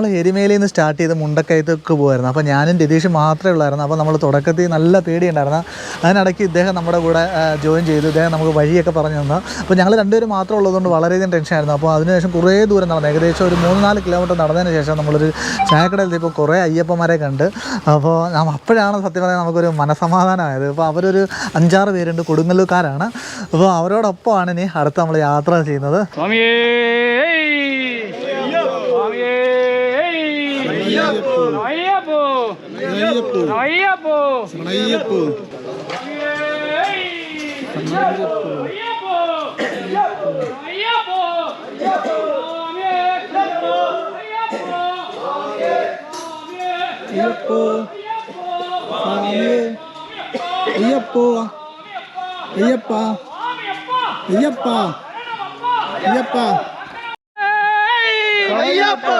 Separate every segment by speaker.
Speaker 1: നമ്മൾ നിന്ന് സ്റ്റാർട്ട് ചെയ്ത് മുണ്ടക്കയത്തൊക്കെ പോകുമായിരുന്നു അപ്പോൾ ഞാനും രതീഷ് മാത്രമേ ഉള്ളായിരുന്നു. അപ്പോൾ നമ്മൾ തുടക്കത്തിൽ നല്ല പേടിയുണ്ടായിരുന്നു അതിനിടയ്ക്ക് ഇദ്ദേഹം നമ്മുടെ കൂടെ ജോയിൻ ചെയ്തു. ഇദ്ദേഹം നമുക്ക് വഴിയൊക്കെ പറഞ്ഞു തന്നു. അപ്പോൾ ഞങ്ങൾ രണ്ടുപേരും മാത്രം ഉള്ളതുകൊണ്ട് വളരെയധികം ടെൻഷനായിരുന്നു അപ്പോൾ അതിനുശേഷം കുറേ ദൂരം നടന്നു. ഏകദേശം ഒരു മൂന്ന് നാല് കിലോമീറ്റർ നടന്നതിന് ശേഷം നമ്മളൊരു ചായക്കടയിൽ ഇപ്പോൾ കുറേ അയ്യപ്പന്മാരെ കണ്ട്. അപ്പോൾ അപ്പോഴാണ് സത്യം പറയാൻ നമുക്കൊരു മനസമാധാനമായത്. അപ്പോൾ അവരൊരു അഞ്ചാറ് പേരുണ്ട് കൊടുങ്ങല്ലൂക്കാരാണ് അപ്പോൾ അവരോടൊപ്പമാണ് ഇനി അടുത്ത് നമ്മൾ യാത്ര ചെയ്യുന്നത്.
Speaker 2: സ്വാമിയേ! അയ്യപ്പോ അയ്യപ്പോ
Speaker 1: അയ്യപ്പോ അയ്യപ്പോ സ്വാമിയേ അയ്യപ്പോ അയ്യപ്പ അയ്യപ്പ അയ്യപ്പ
Speaker 2: അയ്യപ്പോ അയ്യപ്പോ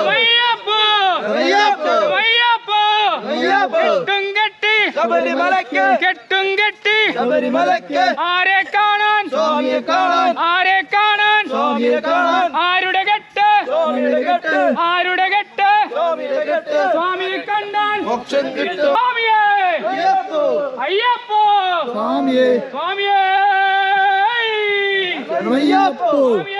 Speaker 3: ശബരിമലയ്ക്ക്
Speaker 2: കെട്ടും കെട്ടി
Speaker 3: ശബരിമലയ്ക്ക്
Speaker 2: ആരെ കാണാൻ
Speaker 3: സ്വാമിയെ കാണാൻ
Speaker 2: ആരെ കാണാൻ
Speaker 3: സ്വാമിയെ കാണാൻ
Speaker 2: ആരുടെ കെട്ട്
Speaker 3: സ്വാമിയുടെ കെട്ട്
Speaker 2: ആരുടെ കെട്ട്
Speaker 3: സ്വാമിയുടെ കെട്ട്
Speaker 2: സ്വാമിയെ കണ്ടാൻ
Speaker 3: മോക്ഷം കിട്ടും
Speaker 2: സ്വാമിയേ
Speaker 3: അയ്യപ്പോ
Speaker 2: അയ്യപ്പോ
Speaker 1: സ്വാമിയേ
Speaker 2: സ്വാമിയേ
Speaker 1: അയ്യപ്പോ
Speaker 2: സ്വാമിയേ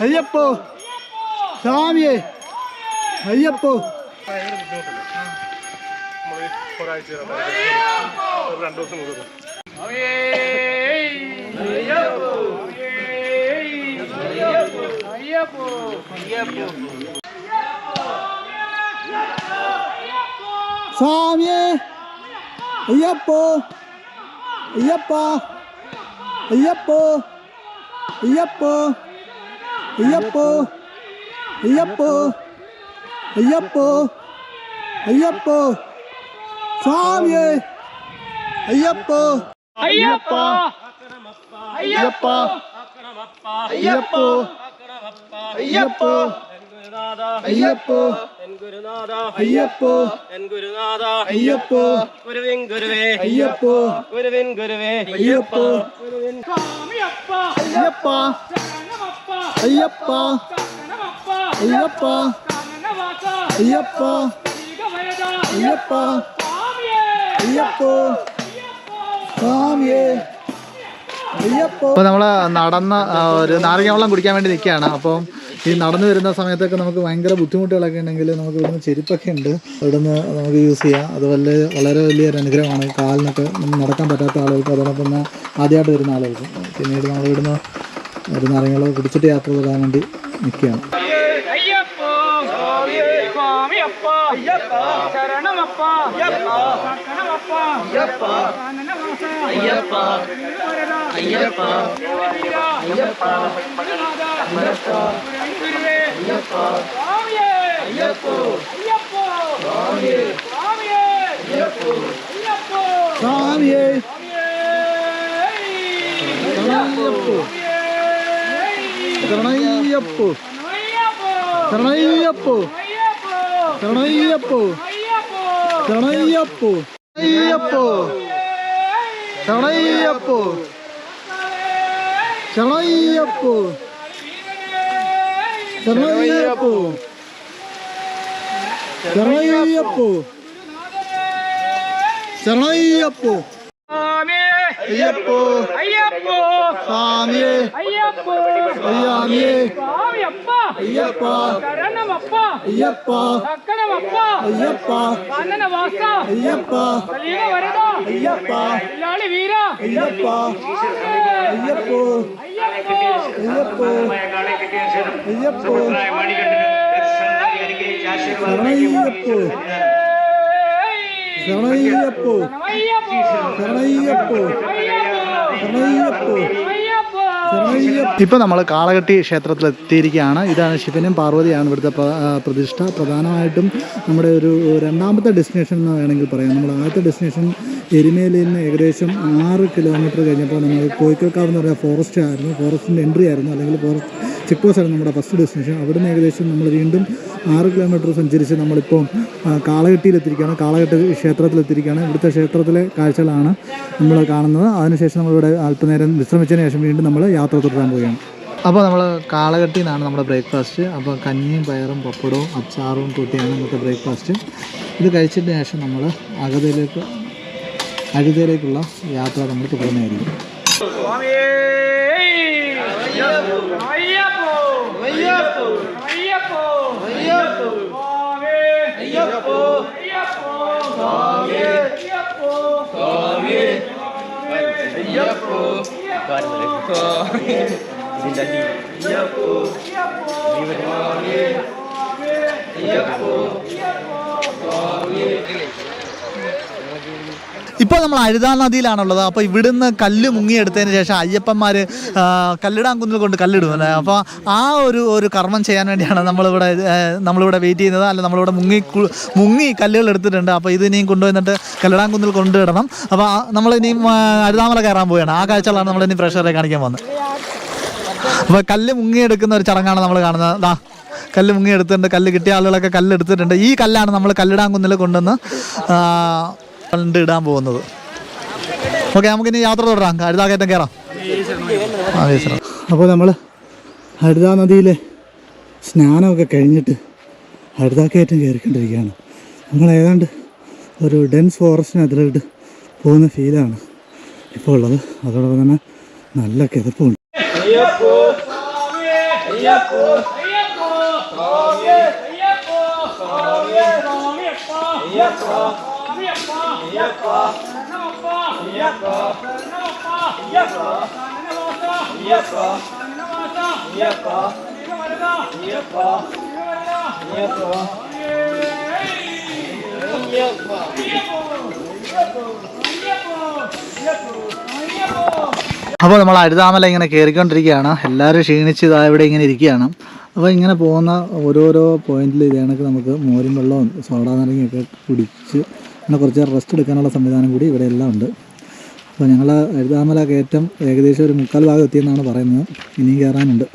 Speaker 1: ¡Ayapo! ¡Sabie! ¡Ayapo! ¡Sabie! ¡Ayapo! ¡Ayapo! ¡Ayapo!
Speaker 2: ¡Ayapo! ¡Ayapo! ¡Ayapo!
Speaker 1: ¡Ayapo! Ayyappa അയ്യപ്പോ അയ്യപ്പോ അയ്യപ്പോ അയ്യപ്പോ. അയ്യപ്പോ അയ്യപ്പോ സ്വാമിയേ അയ്യപ്പോ
Speaker 2: അയ്യപ്പ.
Speaker 1: അയ്യപ്പ അയ്യപ്പോ അയ്യപ്പോ. അയ്യപ്പോ അയ്യപ്പോ അയ്യപ്പോ
Speaker 3: ഗുരുവിൻ ഗുരുവേ.
Speaker 1: അയ്യപ്പോ.
Speaker 3: ഗുരുവിൻ ഗുരുവേ.
Speaker 1: അയ്യപ്പോ. അയ്യപ്പ. അയ്യപ്പ. അയ്യപ്പ. അയ്യപ്പ. അയ്യപ്പ. അയ്യപ്പോ. സ്വാമിയേ. അപ്പോൾ നമ്മൾ നടന്ന ഒരു നാരങ്ങ വെള്ളം കുടിക്കാൻ വേണ്ടി നിൽക്കുകയാണ്. അപ്പം ഈ നടന്നു വരുന്ന സമയത്തൊക്കെ നമുക്ക് ഭയങ്കര ബുദ്ധിമുട്ടുകളൊക്കെ ഉണ്ടെങ്കിൽ നമുക്ക് ഇവിടുന്ന് ചെരുപ്പൊക്കെ ഉണ്ട്. ഇവിടുന്ന് നമുക്ക് യൂസ് ചെയ്യാം. അത് വലിയ വളരെ വലിയൊരു അനുഗ്രഹമാണ്. കാലിനൊക്കെ നടക്കാൻ പറ്റാത്ത ആളുകൾക്ക് അതോടൊപ്പം തന്നെ ആദ്യമായിട്ട് വരുന്ന ആളുകൾക്ക്. പിന്നീട് നമ്മൾ ഇവിടുന്ന് ഒരു നാരങ്ങ വെള്ളം കുടിച്ചിട്ട് യാത്ര പോകാൻ വേണ്ടി നിൽക്കുകയാണ്
Speaker 2: അയ്യപ്പോ
Speaker 1: Jangan lupa
Speaker 2: like,
Speaker 1: சாமியே
Speaker 2: ஐயப்பா
Speaker 1: ஐயாமியே
Speaker 2: சாமி
Speaker 1: அப்பா
Speaker 2: ஐயப்பா
Speaker 1: கரணம்
Speaker 2: அப்பா
Speaker 1: ஐயப்பா
Speaker 2: சக்கரம்
Speaker 1: அப்பா
Speaker 2: ஐயப்பா அண்ணன
Speaker 1: வாசா
Speaker 2: ஐயப்பா கலியுக
Speaker 1: வரதா ஐயப்பா
Speaker 2: இல்லாளி
Speaker 1: வீரா ஐயப்பா ஐயப்போ ஐயப்போ
Speaker 2: ஐயப்போ
Speaker 1: ஐயப்போ
Speaker 2: சரணையப்போ
Speaker 1: சரணையப்போ
Speaker 2: சரணையப்போ
Speaker 1: ഇപ്പോൾ നമ്മൾ കാളകെട്ടി ക്ഷേത്രത്തിൽ എത്തിയിരിക്കുകയാണ് ഇതാണ് ശിവനും പാർവതിയാണ് ഇവിടുത്തെ പ്രതിഷ്ഠ. പ്രധാനമായിട്ടും നമ്മുടെ ഒരു രണ്ടാമത്തെ ഡെസ്റ്റിനേഷൻ എന്ന് വേണമെങ്കിൽ പറയാം. നമ്മുടെ ആദ്യത്തെ ഡെസ്റ്റിനേഷൻ എരുമേലിയിൽ നിന്ന് ഏകദേശം ആറ് കിലോമീറ്റർ കഴിഞ്ഞപ്പോൾ നമ്മൾ കോയിക്കൽക്കാവ് എന്ന് പറയുന്ന ഫോറസ്റ്റ് ആയിരുന്നു. ഫോറസ്റ്റിന്റെ എൻട്രി ആയിരുന്നു. അല്ലെങ്കിൽ ഫോറസ്റ്റ് ചെക്ക് പോസ്റ്റ് ആയിരുന്നു നമ്മുടെ ഫസ്റ്റ് ഡെസ്റ്റിനേഷൻ അവിടുന്ന് ഏകദേശം നമ്മൾ വീണ്ടും ആറ് കിലോമീറ്റർ സഞ്ചരിച്ച് നമ്മളിപ്പോൾ കാളകെട്ടിയിലെത്തിയിരിക്കുകയാണ്. കാളകെട്ട് ക്ഷേത്രത്തിലെത്തിയിരിക്കുകയാണ്. ഇവിടുത്തെ ക്ഷേത്രത്തിലെ കാഴ്ചകളാണ് നമ്മൾ കാണുന്നത്. അതിനുശേഷം നമ്മളിവിടെ അല്പനേരം വിശ്രമിച്ചതിന് ശേഷം വീണ്ടും നമ്മൾ യാത്ര തുടരാൻ പോവുകയാണ്. അപ്പോൾ നമ്മൾ കാളകെട്ടിൽ നിന്നാണ് നമ്മുടെ ബ്രേക്ക്ഫാസ്റ്റ്. അപ്പോൾ കഞ്ഞിയും പയറും പപ്പടവും അച്ചാറും കൂട്ടിയാണ് ഇന്നത്തെ ബ്രേക്ക്ഫാസ്റ്റ്. ഇത് കഴിച്ചതിന് ശേഷം നമ്മൾ അകതയിലേക്ക് അഴുതയിലേക്കുള്ള യാത്ര നമ്മൾ തുടരുന്നതായിരിക്കും
Speaker 2: Iya, Bu. Iya, Bu. Iya, Bu. Iya, Bu.
Speaker 1: ഇപ്പോൾ നമ്മൾ അഴുതാ നദിയിലാണുള്ളത്. അപ്പോൾ ഇവിടുന്ന് കല്ല് മുങ്ങിയെടുത്തതിന് ശേഷം അയ്യപ്പന്മാർ കല്ലിടാൻ കുന്നിൽ കൊണ്ട് കല്ലിടും അല്ലേ? അപ്പോൾ ആ ഒരു ഒരു കർമ്മം ചെയ്യാൻ വേണ്ടിയാണ് നമ്മളിവിടെ നമ്മളിവിടെ വെയിറ്റ് ചെയ്യുന്നത്. അല്ല നമ്മളിവിടെ മുങ്ങി മുങ്ങി കല്ലുകൾ എടുത്തിട്ടുണ്ട്. അപ്പോൾ ഇത് ഇനിയും കൊണ്ടുവന്നിട്ട് കല്ലിടാൻ കുന്നിൽ കൊണ്ടിടണം. അപ്പോൾ നമ്മൾ ഇനിയും അഴുതാമല കയറാൻ പോവുകയാണ്. ആ കാഴ്ചകളാണ് നമ്മൾ ഇനി പ്രഷറെ കാണിക്കാൻ പോകുന്നത്. അപ്പോൾ കല്ല് മുങ്ങിയെടുക്കുന്ന ഒരു ചടങ്ങാണ് നമ്മൾ കാണുന്നത്. ദാ കല്ല് മുങ്ങിയെടുത്തിട്ടുണ്ട്. കല്ല് കിട്ടിയ ആളുകളൊക്കെ കല്ല് എടുത്തിട്ടുണ്ട് ഈ കല്ലാണ് നമ്മൾ കല്ലിടാൻ കുന്നിൽ കൊണ്ടുവന്ന് ആ, കണ്ട് പോകുന്നത് ഓക്കെ നമുക്കിനി യാത്ര തുടരാം ഹരിതാകയറ്റം കയറാം അപ്പോൾ നമ്മൾ ഹരിതാ നദിയിലെ സ്നാനമൊക്കെ കഴിഞ്ഞിട്ട് ഹരിതാക്കയറ്റം കയറിക്കൊണ്ടിരിക്കുകയാണ് നമ്മൾ ഏതാണ്ട് ഒരു ഡെൻസ് ഫോറസ്റ്റിനകത്തിലോട്ട് പോകുന്ന ഫീലാണ് ഇപ്പോൾ ഉള്ളത് അതോടൊപ്പം തന്നെ നല്ല കിതപ്പുണ്ട്
Speaker 2: അയ്യപ്പോ
Speaker 1: അപ്പോൾ നമ്മൾ അരുതാമല ഇങ്ങനെ കയറിക്കൊണ്ടിരിക്കുകയാണ്. എല്ലാവരും ക്ഷീണിച്ച് ഇതാ ഇവിടെ ഇങ്ങനെ ഇരിക്കുകയാണ്. അപ്പോൾ ഇങ്ങനെ പോകുന്ന ഓരോരോ പോയിന്റിൽ ഇത് നമുക്ക് മോരും വെള്ളവും സോഡാ നാരങ്ങയൊക്കെ കുടിച്ച് അങ്ങനെ കുറച്ച് റെസ്റ്റ് എടുക്കാനുള്ള സംവിധാനം കൂടി ഇവിടെ എല്ലാം ഉണ്ട്. അപ്പോൾ ഞങ്ങൾ എഴുതാമല കയറ്റം ഏകദേശം ഒരു മുക്കാൽ ഭാഗം എത്തിയെന്നാണ് പറയുന്നത്. ഇനിയും കയറാനുണ്ട്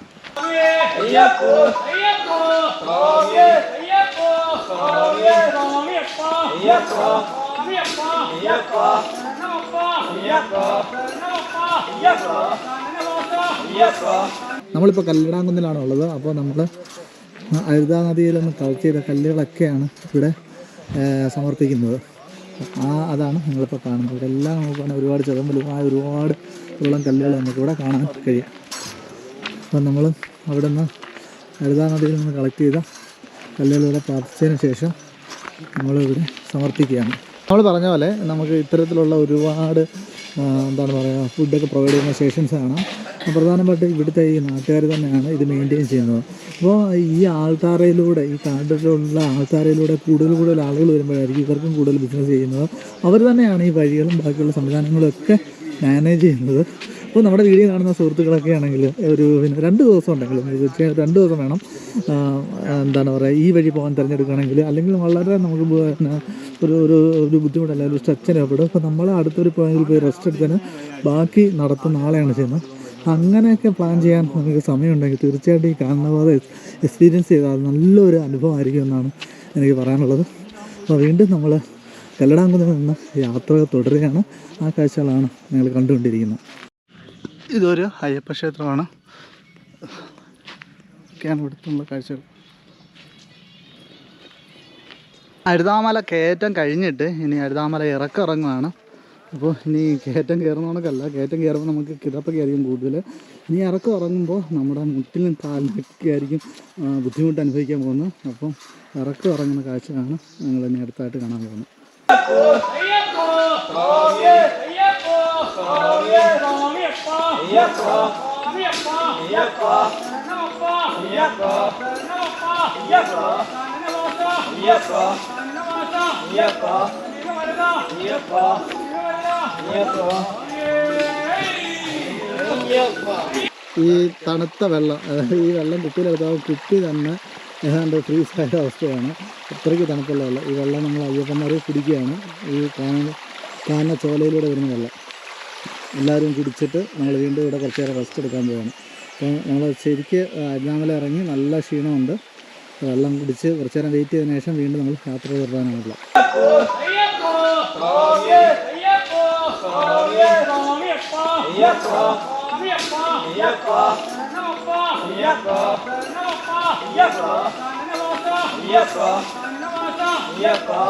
Speaker 1: നമ്മളിപ്പോൾ കല്ലിടാങ്കുന്നിലാണ് ഉള്ളത്. അപ്പോൾ നമ്മൾ അഴുതാ നദിയിൽ നിന്ന് കളക്ട് ചെയ്ത കല്ലുകളൊക്കെയാണ് ഇവിടെ സമർപ്പിക്കുന്നത്. ആ അതാണ് നിങ്ങളിപ്പോൾ കാണുന്നത്. എല്ലാം നമുക്ക് വേണമെങ്കിൽ ഒരുപാട് ചെറുമ്പലുമായ ഒരുപാട് ഉള്ള കല്ലുകൾ നമുക്കിവിടെ കാണാൻ കഴിയും. അപ്പം നമ്മൾ അവിടെ നിന്ന് അഴുതാ നദിയിൽ നിന്ന് കളക്ട് ചെയ്ത കല്ലുകളിവിടെ പ്രാർത്ഥിച്ചതിന് ശേഷം നമ്മളിവിടെ സമർപ്പിക്കുകയാണ്. നമ്മൾ പറഞ്ഞ പോലെ നമുക്ക് ഇത്തരത്തിലുള്ള ഒരുപാട് എന്താണ് പറയുക ഫുഡൊക്കെ പ്രൊവൈഡ് ചെയ്യുന്ന സ്റ്റേഷൻസ് ആണ്. പ്രധാനമായിട്ട് ഇവിടുത്തെ ഈ നാട്ടുകാർ തന്നെയാണ് ഇത് മെയിന്റെയിൻ ചെയ്യുന്നത്. അപ്പോൾ ഈ ആൾക്കാരയിലൂടെ ഈ കാട്ടിലുള്ള ആൾക്കാരയിലൂടെ കൂടുതൽ കൂടുതൽ ആളുകൾ വരുമ്പോഴായിരിക്കും ഇവർക്കും കൂടുതൽ ബിസിനസ് ചെയ്യുന്നത്. അവർ തന്നെയാണ് ഈ വഴികളും ബാക്കിയുള്ള സംവിധാനങ്ങളും ഒക്കെ മാനേജ് ചെയ്യുന്നത്. അപ്പോൾ നമ്മുടെ വീഡിയോ കാണുന്ന സുഹൃത്തുക്കളൊക്കെ ആണെങ്കിൽ ഒരു പിന്നെ രണ്ട് ദിവസം ഉണ്ടെങ്കിലും തീർച്ചയായും രണ്ട് ദിവസം വേണം. എന്താണ് പറയുക ഈ വഴി പോകാൻ തിരഞ്ഞെടുക്കുകയാണെങ്കിൽ അല്ലെങ്കിൽ വളരെ നമുക്ക് ഒരു ഒരു ഒരു ബുദ്ധിമുട്ടല്ല ഒരു സ്ട്രെച്ച് അനുഭവപ്പെടും അപ്പോൾ നമ്മൾ അടുത്തൊരു പോയിന്റിൽ പോയി റെസ്റ്റ് എടുത്തതിന് ബാക്കി നടത്തുന്ന ആളെയാണ് ചെയ്യുന്നത്. അങ്ങനെയൊക്കെ പ്ലാൻ ചെയ്യാൻ നമുക്ക് സമയമുണ്ടെങ്കിൽ തീർച്ചയായിട്ടും ഈ പോലെ എക്സ്പീരിയൻസ് ചെയ്താൽ നല്ലൊരു അനുഭവമായിരിക്കും എന്നാണ് എനിക്ക് പറയാനുള്ളത്. അപ്പോൾ വീണ്ടും നമ്മൾ കല്ലടാങ്കുന്നിൽ നിന്ന് യാത്ര തുടരുകയാണ്. ആ കാഴ്ചകളാണ് ഞങ്ങൾ കണ്ടുകൊണ്ടിരിക്കുന്നത്. ഇതൊരു അയ്യപ്പ ക്ഷേത്രമാണ്. ഒക്കെയാണ് ഇവിടുത്തുള്ള കാഴ്ചകൾ. അരുതാമല കയറ്റം കഴിഞ്ഞിട്ട് ഇനി അരുതാമല ഇറക്കിറങ്ങുകയാണ് അപ്പോൾ ഇനി കയറ്റം കയറുന്ന കണക്കല്ല കയറ്റം കയറുമ്പോൾ നമുക്ക് കിതപ്പൊക്കെ ആയിരിക്കും കൂടുതൽ ഇനി ഇറക്കം ഇറങ്ങുമ്പോൾ നമ്മുടെ മുട്ടിലും കാലിനൊക്കെ ആയിരിക്കും ബുദ്ധിമുട്ട് അനുഭവിക്കാൻ പോകുന്നത് അപ്പം ഇറക്കം ഇറങ്ങുന്ന കാഴ്ചയാണ് ഞങ്ങൾ ഇനി അടുത്തായിട്ട് കാണാൻ പോകുന്നത്
Speaker 2: അയ്യപ്പോ
Speaker 1: ഈ തണുത്ത വെള്ളം അതായത് ഈ വെള്ളം കുപ്പിയിലെടുത്താൽ കുപ്പി തന്നെ ഏതാണ്ട് ഫ്രീസ് ആയ അവസ്ഥയാണ്. അത്രയ്ക്ക് തണുപ്പുള്ള വെള്ളം. ഈ വെള്ളം നമ്മൾ അയ്യപ്പന്മാർ കുടിക്കുകയാണ്. ഈ കാന കാന ചോലയിലൂടെ വരുന്ന വെള്ളം. എല്ലാവരും കുടിച്ചിട്ട് നമ്മൾ വീണ്ടും ഇവിടെ കുറച്ച് നേരം റെസ്റ്റ് എടുക്കാൻ പോവാണ്. അപ്പോൾ നമ്മൾ ശരിക്ക് അജ്ഞാമല ഇറങ്ങി നല്ല ക്ഷീണമുണ്ട്. വെള്ളം കുടിച്ച് കുറച്ച് നേരം വെയിറ്റ് ചെയ്തതിനു ശേഷം വീണ്ടും നമ്മൾ യാത്ര തുടരാനാണുള്ളത്
Speaker 2: അയ്യപ്പോ അയ്യപ്പോ